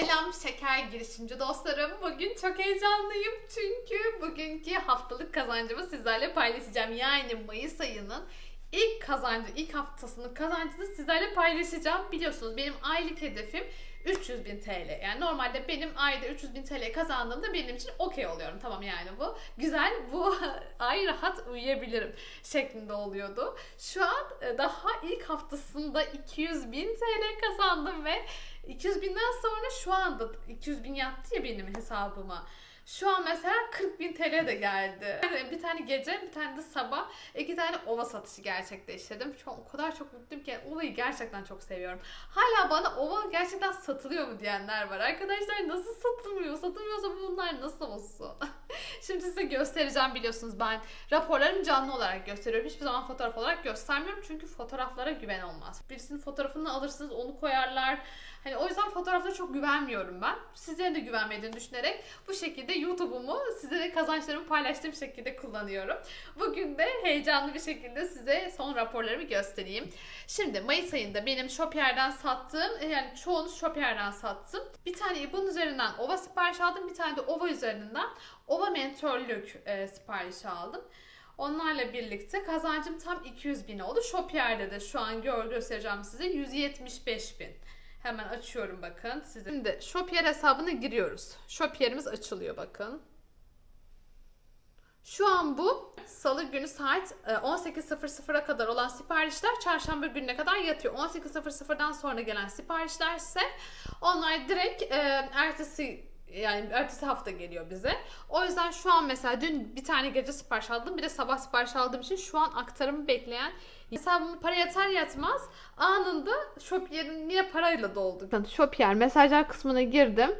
Selam şeker girişimci dostlarım. Bugün çok heyecanlıyım çünkü bugünkü haftalık kazancımı sizlerle paylaşacağım. Yani Mayıs ayının ilk kazancı, ilk haftasının kazancını sizlerle paylaşacağım. Biliyorsunuz benim aylık hedefim 300 bin TL. Yani normalde benim ayda 300 bin TL kazandığımda benim için okey oluyorum. Tamam yani bu güzel, bu ay rahat uyuyabilirim şeklinde oluyordu. Şu an e, daha ilk haftasında 200 bin TL kazandım ve 200 binden sonra şu anda 200 bin yattı ya benim hesabıma. Şu an mesela 40 bin TL de geldi. Yani bir tane gece, bir tane de sabah iki tane ova satışı gerçekleştirdim. An o kadar çok mutluyum ki ovayı gerçekten çok seviyorum. Hala bana ova gerçekten satılıyor mu diyenler var. Arkadaşlar nasıl satılmıyor? Satılmıyorsa bunlar nasıl olsun? Şimdi size göstereceğim biliyorsunuz ben raporlarımı canlı olarak gösteriyorum. Hiçbir zaman fotoğraf olarak göstermiyorum çünkü fotoğraflara güven olmaz. Birisinin fotoğrafını alırsınız onu koyarlar. Hani o yüzden fotoğraflara çok güvenmiyorum ben. Sizlerin de güvenmediğini düşünerek bu şekilde YouTube'umu sizlere kazançlarımı paylaştığım şekilde kullanıyorum. Bugün de heyecanlı bir şekilde size son raporlarımı göstereyim. Şimdi Mayıs ayında benim Shopier'den sattığım yani çoğunu Shopier'den sattım. Bir tane İBAN üzerinden OVA sipariş aldım. Bir tane de OVA üzerinden OVA mentörlük e, siparişi aldım. Onlarla birlikte kazancım tam 200 bin oldu. Shopier'de de şu an gör göstereceğim size 175 bin. Hemen açıyorum bakın size. Şimdi Shopier hesabına giriyoruz. Shopier'imiz açılıyor bakın. Şu an bu salı günü saat e, 18.00'a kadar olan siparişler çarşamba gününe kadar yatıyor. 18.00'dan sonra gelen siparişler ise onlar direkt e, ertesi yani ertesi hafta geliyor bize. O yüzden şu an mesela dün bir tane gece sipariş aldım. Bir de sabah sipariş aldığım için şu an aktarımı bekleyen hesabıma para yatar yatmaz anında Shopier'in yine parayla doldu. Shopier mesajlar kısmına girdim.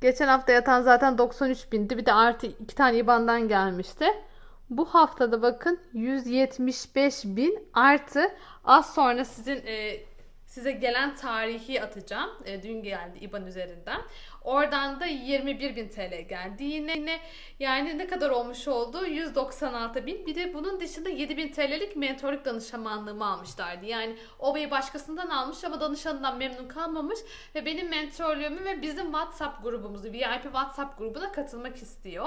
Geçen hafta yatan zaten 93 bindi. Bir de artı iki tane IBAN'dan gelmişti. Bu haftada bakın 175 bin artı az sonra sizin e, size gelen tarihi atacağım. E, dün geldi IBAN üzerinden. Oradan da 21 bin TL geldi. Yine, yine yani ne kadar olmuş oldu? 196 bin. Bir de bunun dışında 7 bin TL'lik mentorluk danışmanlığımı almışlardı. Yani ovayı başkasından almış ama danışanından memnun kalmamış ve benim mentorluğumu ve bizim WhatsApp grubumuzu, VIP WhatsApp grubuna katılmak istiyor.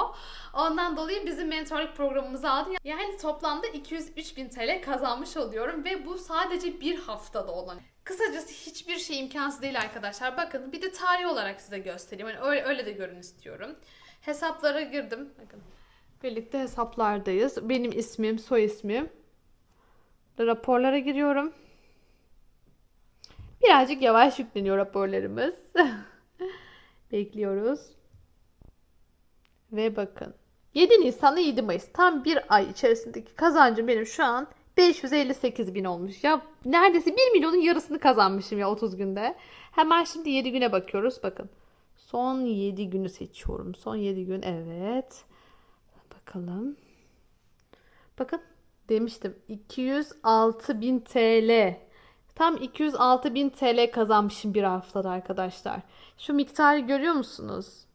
Ondan dolayı bizim mentorluk programımızı aldı. Yani toplamda 203 bin TL kazanmış oluyorum ve bu sadece bir haftada olan. Kısacası hiçbir şey imkansız değil arkadaşlar. Bakın bir de tarih olarak size göstereyim. Yani öyle, öyle de görün istiyorum. Hesaplara girdim. Bakın. Birlikte hesaplardayız. Benim ismim, soy ismim. Raporlara giriyorum. Birazcık yavaş yükleniyor raporlarımız. Bekliyoruz. Ve bakın. 7 Nisan'la 7 Mayıs. Tam bir ay içerisindeki kazancım benim şu an 558 bin olmuş. Ya neredeyse 1 milyonun yarısını kazanmışım ya 30 günde. Hemen şimdi 7 güne bakıyoruz. Bakın. Son 7 günü seçiyorum. Son 7 gün evet. Bakalım. Bakın demiştim 206 bin TL. Tam 206 bin TL kazanmışım bir haftada arkadaşlar. Şu miktarı görüyor musunuz?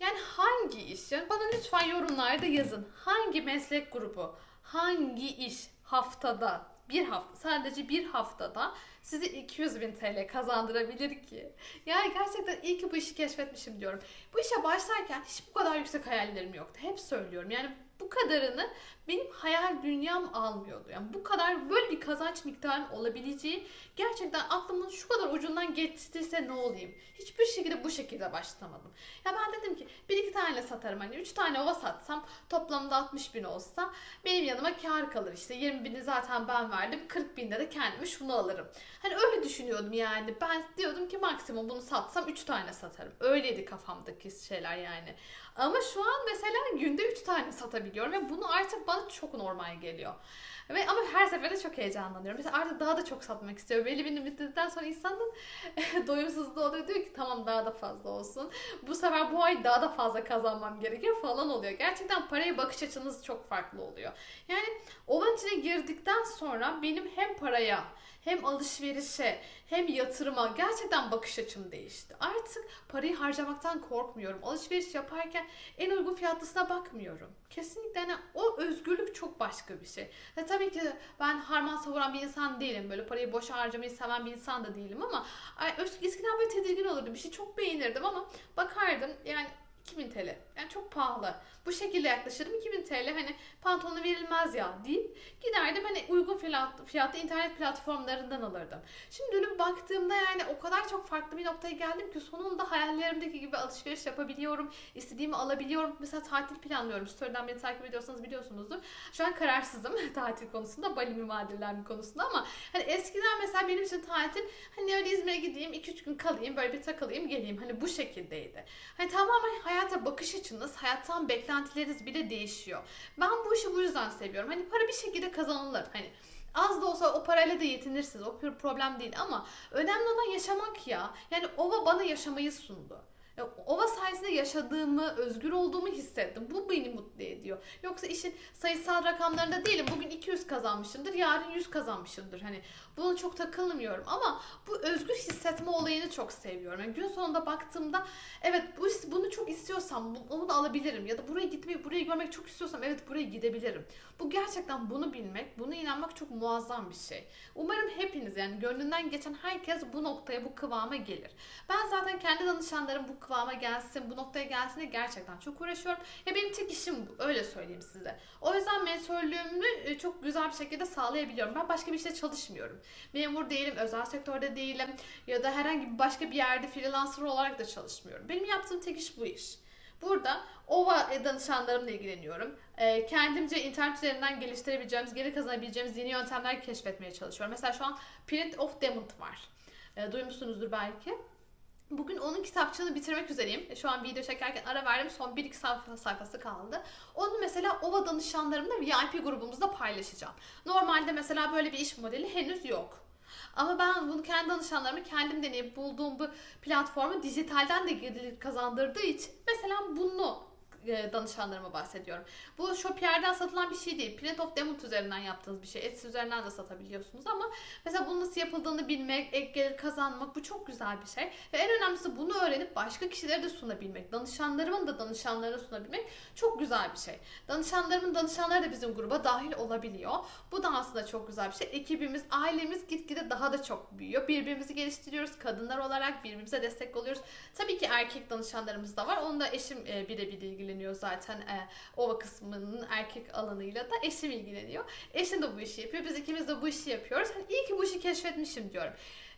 Yani hangi iş? Yani bana lütfen yorumlarda yazın. Hangi meslek grubu, hangi iş haftada, bir hafta, sadece bir haftada size 200 bin TL kazandırabilir ki? Yani gerçekten iyi ki bu işi keşfetmişim diyorum. Bu işe başlarken hiç bu kadar yüksek hayallerim yoktu. Hep söylüyorum. Yani bu kadarını benim hayal dünyam almıyordu. Yani bu kadar böyle bir kazanç miktarının olabileceği gerçekten aklımın şu kadar ucundan geçtiyse ne olayım? Hiçbir şekilde bu şekilde başlamadım. Ya ben dedim ki bir tane satarım hani üç tane ova satsam toplamda 60 bin olsa benim yanıma kar kalır işte 20 bini zaten ben verdim 40 binde de kendime şunu alırım. Hani öyle düşünüyordum yani ben diyordum ki maksimum bunu satsam 3 tane satarım. Öyleydi kafamdaki şeyler yani. Ama şu an mesela günde 3 tane satabiliyorum ve bunu artık bana çok normal geliyor. Ve ama her seferinde çok heyecanlanıyorum. Mesela artık daha da çok satmak istiyorum. Belli bir limitledikten sonra insanın doyumsuzluğu oluyor. Diyor ki tamam daha da fazla olsun. Bu sefer bu ay daha da fazla kazanmam gerekiyor falan oluyor. Gerçekten paraya bakış açınız çok farklı oluyor. Yani ovan içine girdikten sonra benim hem paraya hem alışverişe hem yatırıma gerçekten bakış açım değişti. Artık parayı harcamaktan korkmuyorum. Alışveriş yaparken en uygun fiyatlısına bakmıyorum. Kesinlikle hani o özgürlük çok başka bir şey. Ve tabii ki ben harman savuran bir insan değilim. Böyle parayı boşa harcamayı seven bir insan da değilim ama eskiden böyle tedirgin olurdum. Bir şey çok beğenirdim ama bakardım yani 2000 TL. Yani çok pahalı. Bu şekilde yaklaşırdım. 2000 TL hani pantolonu verilmez ya deyip giderdim hani uygun fiyat, fiyatlı internet platformlarından alırdım. Şimdi dönüp baktığımda yani o kadar çok farklı bir noktaya geldim ki sonunda hayallerimdeki gibi alışveriş yapabiliyorum. istediğimi alabiliyorum. Mesela tatil planlıyorum. Story'den beni takip ediyorsanız biliyorsunuzdur. Şu an kararsızım tatil konusunda. Bali mi Maldivler konusunda ama hani eskiden mesela benim için tatil hani öyle İzmir'e gideyim 2-3 gün kalayım böyle bir takılayım geleyim. Hani bu şekildeydi. Hani tamamen hayata bakış açınız, hayattan beklentileriniz bile değişiyor. Ben bu işi bu yüzden seviyorum. Hani para bir şekilde kazanılır. Hani az da olsa o parayla da yetinirsiniz. O bir problem değil ama önemli olan yaşamak ya. Yani ova bana yaşamayı sundu. Ya, Ova sayesinde yaşadığımı, özgür olduğumu hissettim. Bu beni mutlu ediyor. Yoksa işin sayısal rakamlarında değilim. Bugün 200 kazanmışımdır, yarın 100 kazanmışımdır. Hani buna çok takılmıyorum ama bu özgür hissetme olayını çok seviyorum. Yani gün sonunda baktığımda evet bu bunu çok istiyorsam onu da alabilirim ya da buraya gitmeyi, burayı görmek çok istiyorsam evet buraya gidebilirim. Bu gerçekten bunu bilmek, bunu inanmak çok muazzam bir şey. Umarım hepiniz yani gönlünden geçen herkes bu noktaya, bu kıvama gelir. Ben zaten kendi danışanlarım bu kıvama gelsin, bu noktaya gelsin diye gerçekten çok uğraşıyorum. Ya benim tek işim bu, öyle söyleyeyim size. O yüzden mentörlüğümü e, çok güzel bir şekilde sağlayabiliyorum. Ben başka bir işte çalışmıyorum. Memur değilim, özel sektörde değilim ya da herhangi bir başka bir yerde freelancer olarak da çalışmıyorum. Benim yaptığım tek iş bu iş. Burada OVA danışanlarımla ilgileniyorum. Ee, kendimce internet üzerinden geliştirebileceğimiz, geri kazanabileceğimiz yeni yöntemler keşfetmeye çalışıyorum. Mesela şu an Print of Diamond var. Ee, duymuşsunuzdur belki. Bugün onun kitapçığını bitirmek üzereyim. E, Şu an video çekerken ara verdim. Son 1-2 sayfa, sayfası kaldı. Onu mesela OVA danışanlarımla VIP grubumuzda paylaşacağım. Normalde mesela böyle bir iş modeli henüz yok. Ama ben bunu kendi danışanlarıma kendim deneyip bulduğum bu platformu dijitalden de gelir kazandırdığı için mesela bunu danışanlarıma bahsediyorum. Bu Shopier'den satılan bir şey değil. Print of Demont üzerinden yaptığınız bir şey. Etsy üzerinden de satabiliyorsunuz ama mesela bunun nasıl yapıldığını bilmek, ek gelir kazanmak bu çok güzel bir şey. Ve en önemlisi bunu öğrenip başka kişilere de sunabilmek. Danışanlarımın da danışanlarına sunabilmek çok güzel bir şey. Danışanlarımın danışanları da bizim gruba dahil olabiliyor. Bu da aslında çok güzel bir şey. Ekibimiz, ailemiz gitgide daha da çok büyüyor. Birbirimizi geliştiriyoruz. Kadınlar olarak birbirimize destek oluyoruz. Tabii ki erkek danışanlarımız da var. Onu da eşim e, birebir ilgileniyor zaten. E, ova kısmının erkek alanıyla da eşim ilgileniyor. Eşim de bu işi yapıyor. Biz ikimiz de bu işi yapıyoruz. Hani iyi ki bu işi keşfetmişim diyorum.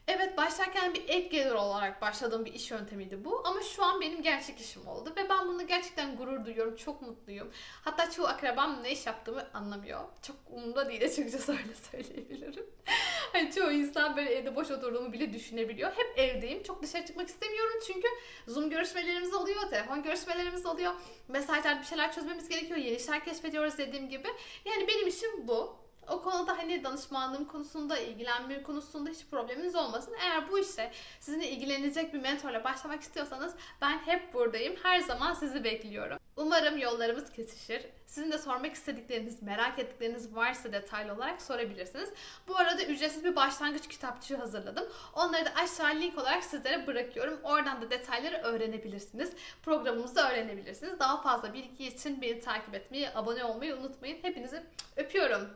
Evet başlarken bir ek gelir olarak başladığım bir iş yöntemiydi bu ama şu an benim gerçek işim oldu ve ben bunu gerçekten gurur duyuyorum, çok mutluyum. Hatta çoğu akrabam ne iş yaptığımı anlamıyor. Çok umurumda değil açıkçası öyle söyleyebilirim. hani çoğu insan böyle evde boş oturduğumu bile düşünebiliyor. Hep evdeyim, çok dışarı çıkmak istemiyorum çünkü Zoom görüşmelerimiz oluyor, telefon görüşmelerimiz oluyor. Mesajlar bir şeyler çözmemiz gerekiyor, yeni işler keşfediyoruz dediğim gibi. Yani benim işim bu. O konuda hani danışmanlığım konusunda, ilgilenme konusunda hiç probleminiz olmasın. Eğer bu işte sizinle ilgilenecek bir mentorla başlamak istiyorsanız ben hep buradayım. Her zaman sizi bekliyorum. Umarım yollarımız kesişir. Sizin de sormak istedikleriniz, merak ettikleriniz varsa detaylı olarak sorabilirsiniz. Bu arada ücretsiz bir başlangıç kitapçığı hazırladım. Onları da aşağı link olarak sizlere bırakıyorum. Oradan da detayları öğrenebilirsiniz. Programımızı öğrenebilirsiniz. Daha fazla bilgi için beni takip etmeyi, abone olmayı unutmayın. Hepinizi öpüyorum.